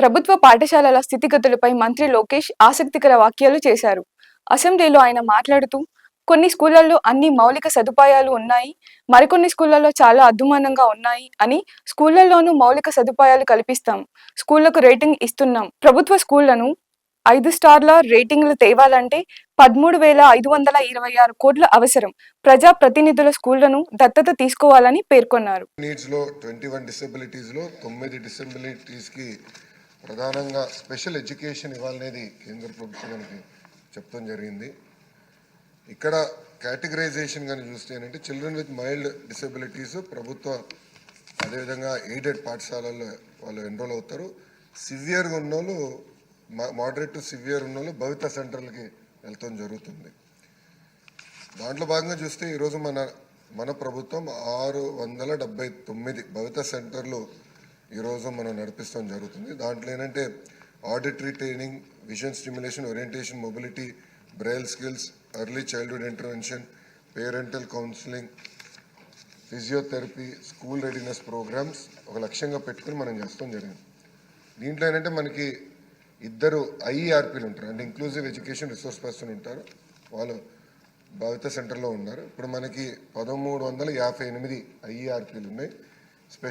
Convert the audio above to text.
ప్రభుత్వ పాఠశాలల స్థితిగతులపై మంత్రి లోకేష్ ఆసక్తికర వ్యాఖ్యలు చేశారు. అసెంబ్లీలో ఆయన మాట్లాడుతూ కొన్ని స్కూళ్ళలో అన్ని మౌలిక సదుపాయాలు ఉన్నాయి మరికొన్ని స్కూళ్ళలో చాలా అద్దుమానంగా ఉన్నాయి అని స్కూళ్ళలోనూ మౌలిక సదుపాయాలు కల్పిస్తాం స్కూళ్ళకు రేటింగ్ ఇస్తున్నాం. ప్రభుత్వ స్కూళ్ళను ఐదు స్టార్ల రేటింగ్లు తేవాలంటే పదమూడు వేల ఐదు వందల ఇరవై ఆరు కోట్ల అవసరం. ప్రజా ప్రతినిధుల స్కూళ్ళను దత్తత తీసుకోవాలని పేర్కొన్నారు. నీడ్స్లో ట్వంటీ వన్ డిసెబిలిటీస్లో తొమ్మిది డిసెబిలిటీస్కి ప్రధానంగా స్పెషల్ ఎడ్యుకేషన్ ఇవ్వాలనేది కేంద్ర ప్రభుత్వానికి చెప్తాం జరిగింది. ఇక్కడ కేటగరైజేషన్ కానీ చూస్తే ఏంటంటే చిల్డ్రన్ విత్ మైల్డ్ డిసెబిలిటీస్ ప్రభుత్వ అదేవిధంగా ఎయిడెడ్ పాఠశాలల్లో వాళ్ళు ఎన్రోల్ అవుతారు. సివియర్గా ఉన్నోళ్ళు మోడరేట్ టు సివియర్ ఉన్నోళ్ళు భవిత సెంటర్లకి వెళ్తాం జరుగుతుంది. దాంట్లో భాగంగా చూస్తే ఈరోజు మన మన ప్రభుత్వం ఆరు వందల డెబ్బై తొమ్మిది భవిత సెంటర్లు ఈరోజు మనం నడిపిస్తాం జరుగుతుంది. దాంట్లో ఏంటంటే auditory training vision stimulation orientation mobility braille skills early childhood intervention parental counselling physiotherapy school readiness programmes ఒక లక్ష్యంగా పెట్టుకుని మనం చేస్తాం జరిగింది దీంట్లో ఏంటంటే మనకి ఇద్దరు ఐఈఆర్పీలు ఉంటారు. అంటే ఇంక్లూజివ్ ఎడ్యుకేషన్ రిసోర్స్ పర్సన్ ఉంటారు. వాళ్ళు భవిత సెంటర్లో ఉన్నారు. ఇప్పుడు మనకి పదమూడు వందల యాభై ఎనిమిది ఐఈఆర్పీలు ఉన్నాయి.